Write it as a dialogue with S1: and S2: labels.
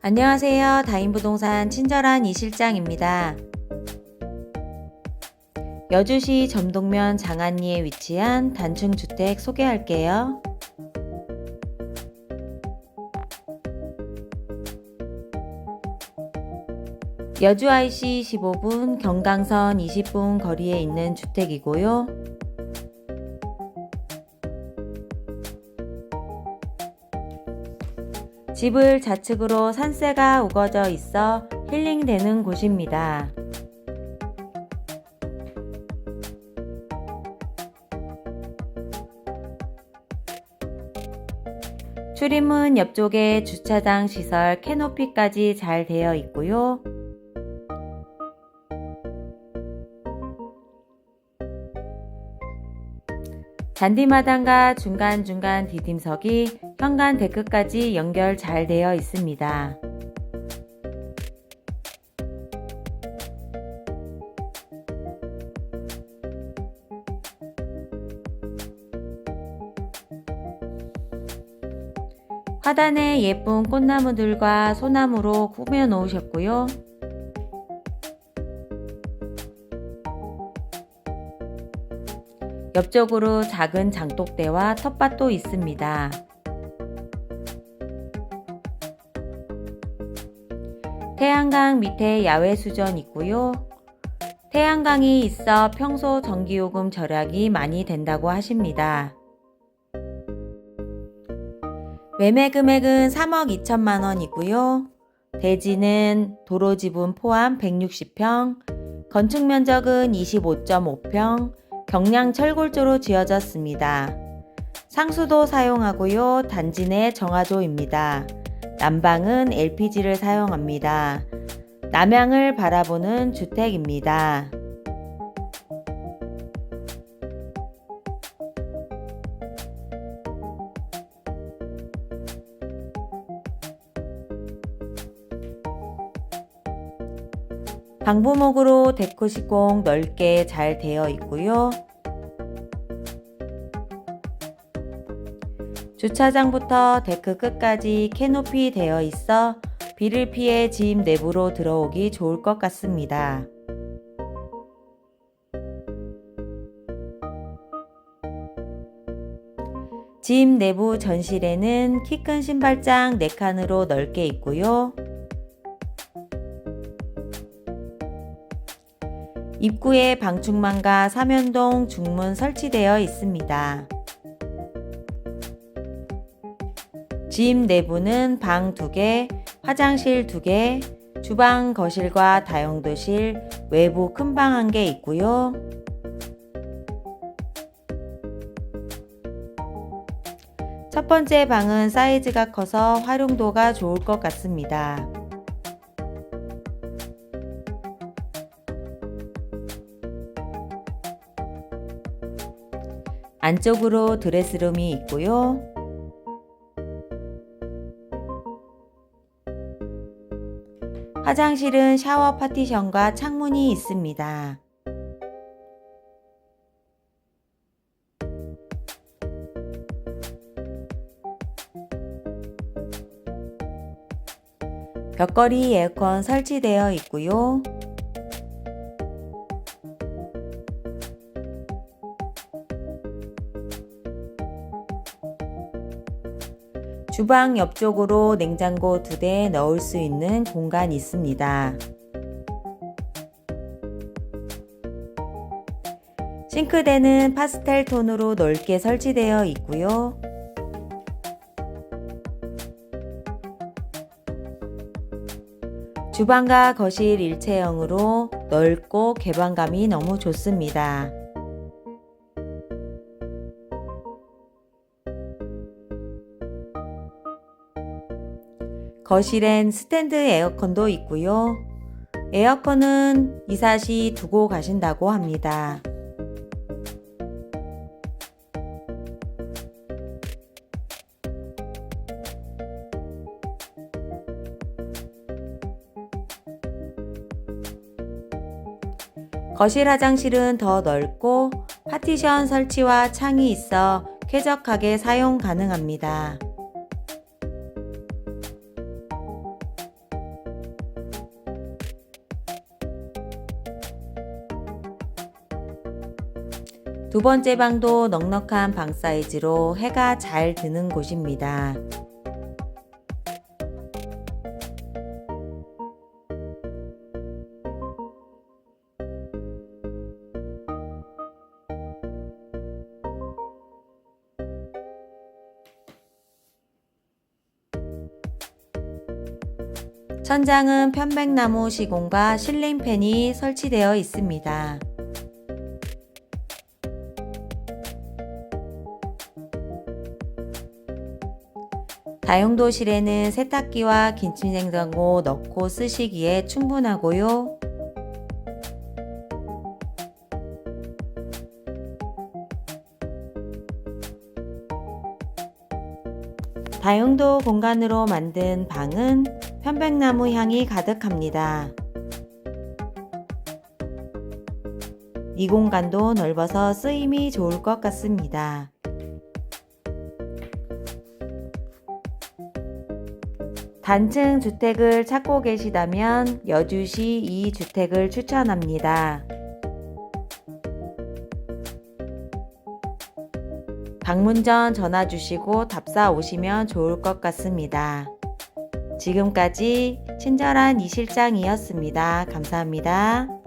S1: 안녕하세요. 다인부동산 친절한 이 실장입니다. 여주시 점동면 장안리에 위치한 단층 주택 소개할게요. 여주 IC 15분, 경강선 20분 거리에 있는 주택이고요. 집을 좌측으로 산세가 우거져 있어 힐링되는 곳입니다. 출입문 옆쪽에 주차장 시설 캐노피까지 잘 되어 있고요. 잔디마당과 중간중간 디딤석이 현관 데크까지 연결 잘 되어 있습니다. 화단에 예쁜 꽃나무들과 소나무로 꾸며 놓으셨고요. 옆쪽으로 작은 장독대와 텃밭도 있습니다. 태양강 밑에 야외 수전 있고요. 태양광이 있어 평소 전기요금 절약이 많이 된다고 하십니다. 매매 금액은 3억 2천만 원이고요. 대지는 도로 지분 포함 160평, 건축 면적은 25.5평, 경량 철골조로 지어졌습니다. 상수도 사용하고요. 단지 내 정화조입니다. 난방은 LPG를 사용합니다. 남향을 바라보는 주택입니다. 방부목으로 데코 시공 넓게 잘 되어 있고요. 주차장부터 데크 끝까지 캐노피 되어 있어 비를 피해 집 내부로 들어오기 좋을 것 같습니다. 집 내부 전실에는 키 큰 신발장 4칸으로 넓게 있고요. 입구에 방충망과 사면동 중문 설치되어 있습니다. 집 내부는 방 2개, 화장실 2개, 주방, 거실과 다용도실, 외부 큰 방 한 개 있고요. 첫 번째 방은 사이즈가 커서 활용도가 좋을 것 같습니다. 안쪽으로 드레스룸이 있고요. 화장실은 샤워 파티션과 창문이 있습니다. 벽걸이 에어컨 설치되어 있고요. 주방 옆쪽으로 냉장고 두 대 넣을 수 있는 공간이 있습니다. 싱크대는 파스텔 톤으로 넓게 설치되어 있고요. 주방과 거실 일체형으로 넓고 개방감이 너무 좋습니다. 거실엔 스탠드 에어컨도 있고요. 에어컨은 이사 시 두고 가신다고 합니다. 거실 화장실은 더 넓고 파티션 설치와 창이 있어 쾌적하게 사용 가능합니다. 두 번째 방도 넉넉한 방 사이즈로 해가 잘 드는 곳입니다. 천장은 편백나무 시공과 실링팬이 설치되어 있습니다. 다용도실에는 세탁기와 김치냉장고 넣고 쓰시기에 충분하고요. 다용도 공간으로 만든 방은 편백나무 향이 가득합니다. 이 공간도 넓어서 쓰임이 좋을 것 같습니다. 단층 주택을 찾고 계시다면 여주시 이 주택을 추천합니다. 방문 전 전화 주시고 답사 오시면 좋을 것 같습니다. 지금까지 친절한 이 실장이었습니다. 감사합니다.